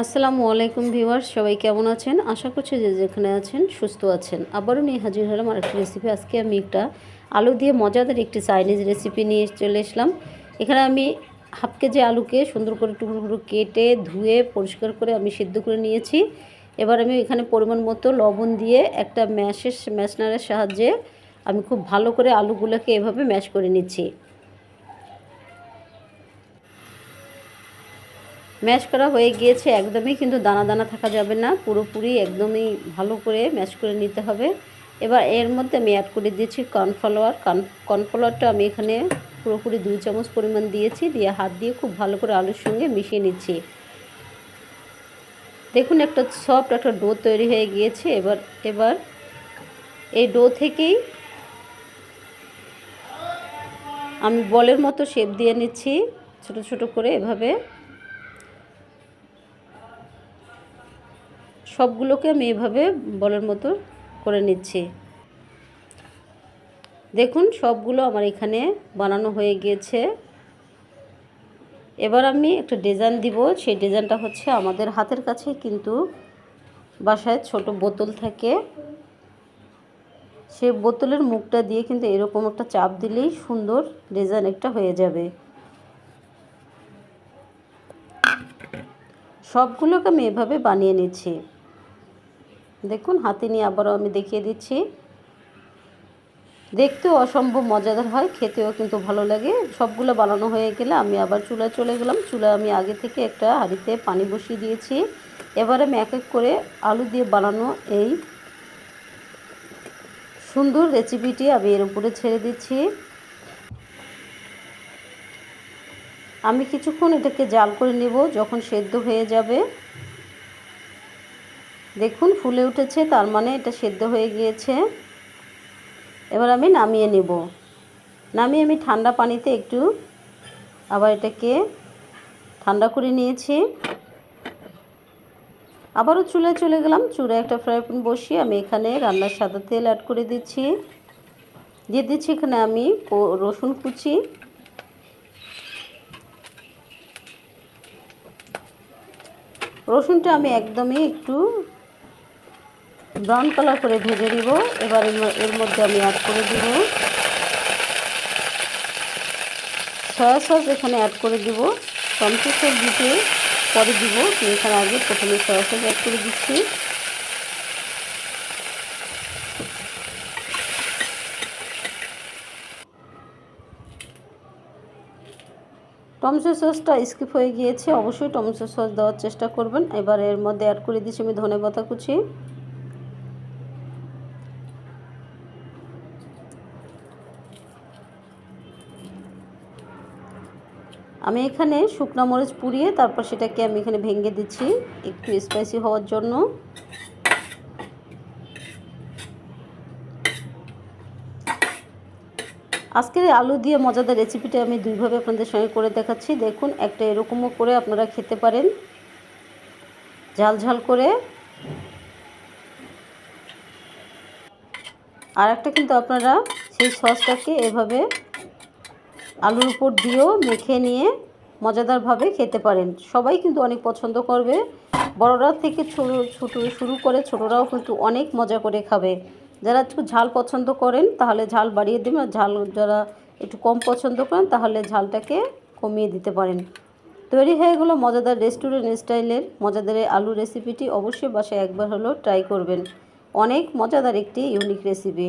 আসসালামু আলাইকুম ভিউয়ার্স, সবাই কেমন আছেন? আশা করছি যে যেখানে আছেন সুস্থ আছেন। আবারও নিয়ে হাজির হলাম আরেকটি রেসিপি আজকে আমি একটা আলু দিয়ে মজাদার একটি চাইনিজ রেসিপি নিয়ে চলে এসলাম। এখানে আমি হাফ কেজি আলুকে সুন্দর করে টুকরো টুকরো কেটে, ধুয়ে, পরিষ্কার করে আমি সিদ্ধ করে নিয়েছি। এবার আমি এখানে পরিমাণ মতো লবণ দিয়ে একটা ম্যাশের ম্যাশনারের সাহায্যে আমি খুব ভালো করে আলুগুলোকে এভাবে ম্যাশ করে নিচ্ছি। ম্যাশ করা হয়ে গিয়েছে, একদমই কিন্তু দানা দানা থাকা যাবে না। পুরোপুরি একদমই ভালো করে ম্যাশ করে নিতে হবে। এবার এর মধ্যে আমি অ্যাড করে দিয়েছি কর্নফ্লাওয়ার কর্নফ্লাওয়ারটা আমি এখানে পুরোপুরি দুই চামচ পরিমাণ দিয়েছি, দিয়ে হাত দিয়ে খুব ভালো করে আলুর সঙ্গে মিশিয়ে নিচ্ছি। দেখুন একটা সফট একটা ডো তৈরি হয়ে গিয়েছে। এবার এবার এই ডো থেকেই আমি বলের মতো শেপ দিয়ে নিচ্ছি, ছোট ছোট করে এভাবে। সবগুলোকে আমি এভাবে বলের মতো করে নিচ্ছি। দেখুন, সবগুলো আমার এখানে বানানো হয়ে গিয়েছে। এবার আমি একটা ডিজাইন দিব। সেই ডিজাইনটা হচ্ছে আমাদের হাতের কাছে, কিন্তু বাসায় ছোট বোতল থাকে। সে বোতলের মুখটা দিয়ে কিন্তু এরকম একটা চাপ দিলেই সুন্দর ডিজাইন একটা হয়ে যাবে। সবগুলোকে আমি এভাবে বানিয়ে নিচ্ছি। দেখুন, হাতে নিয়ে আবারও আমি দেখিয়ে দিচ্ছি। দেখতেও অসম্ভব মজাদার হয়, খেতেও কিন্তু ভালো লাগে। সবগুলো বানানো হয়ে গেলে আমি আবার চুলায় চলে গেলাম। চুলায় আমি আগে থেকে একটা হাঁড়িতে পানি বসিয়ে দিয়েছি। এবার আমি এক এক করে আলু দিয়ে বানানো এই সুন্দর রেসিপিটি আমি এর উপরে ছেড়ে দিচ্ছি। আমি কিছুক্ষণ এটাকে জাল করে নেব, যখন সেদ্ধ হয়ে যাবে। দেখুন, ফুলে উঠেছে, তার মানে এটা সেদ্ধ হয়ে গিয়েছে। এবার আমি নামিয়ে নেব। নামিয়ে আমি ঠান্ডা পানিতে একটু আবার এটাকে ঠান্ডা করে নিয়েছি। আবারও চুলায় চলে গেলাম চুলায় একটা ফ্রাই প্যান বসিয়ে আমি এখানে রান্নার সাদা তেল অ্যাড করে দিচ্ছি। দিয়ে দিচ্ছি এখানে আমি রসুন কুচি। রসুনটা আমি একদমই একটু ব্রাউন কালার করে ভেজে দিব এবার এর মধ্যে আমি অ্যাড করে দিব। সয়া সস এখানে অ্যাড করে দিব। টমেটো সস দিতে পরে দিব। এখানে আগে প্রথমে সয়া সস অ্যাড করে দিচ্ছি। টমেটো সসটা স্কিপ হয়ে গিয়েছে। অবশ্যই টমেটো সস দেওয়ার চেষ্টা করবেন। এবার এর মধ্যে অ্যাড করে দিচ্ছি আমি ধনে পাতা কুচি। আমি এখানে শুকনা মরিচ পুড়িয়ে তারপর সেটাকে আমি এখানে ভেঙে দিচ্ছি একটু স্পাইসি হওয়ার জন্য। আজকের আলু দিয়ে মজাদার রেসিপিটা আমি দুইভাবে আপনাদের সঙ্গে করে দেখাচ্ছি। দেখুন, একটা এরকমও করে আপনারা খেতে পারেন। ঝাল ঝাল করে। আর একটা কিন্তু আপনারা সেই সসটাকে এভাবে আলুর উপর দিয়েও মেখে নিয়ে মজাদারভাবে খেতে পারেন। সবাই কিন্তু অনেক পছন্দ করবে। বড়রা থেকে ছোটো ছোটো, শুরু করে ছোটরাও কিন্তু অনেক মজা করে খাবে। যারা একটু ঝাল পছন্দ করেন, তাহলে ঝাল বাড়িয়ে দেবেন। আর ঝাল যারা একটু কম পছন্দ করেন, তাহলে ঝালটাকে কমিয়ে দিতে পারেন। তৈরি হয়ে গেলো মজাদার রেস্টুরেন্ট স্টাইলের মজাদার আলু রেসিপিটি অবশ্যই বাসায় একবার হলেও ট্রাই করবেন। অনেক মজাদার একটি ইউনিক রেসিপি।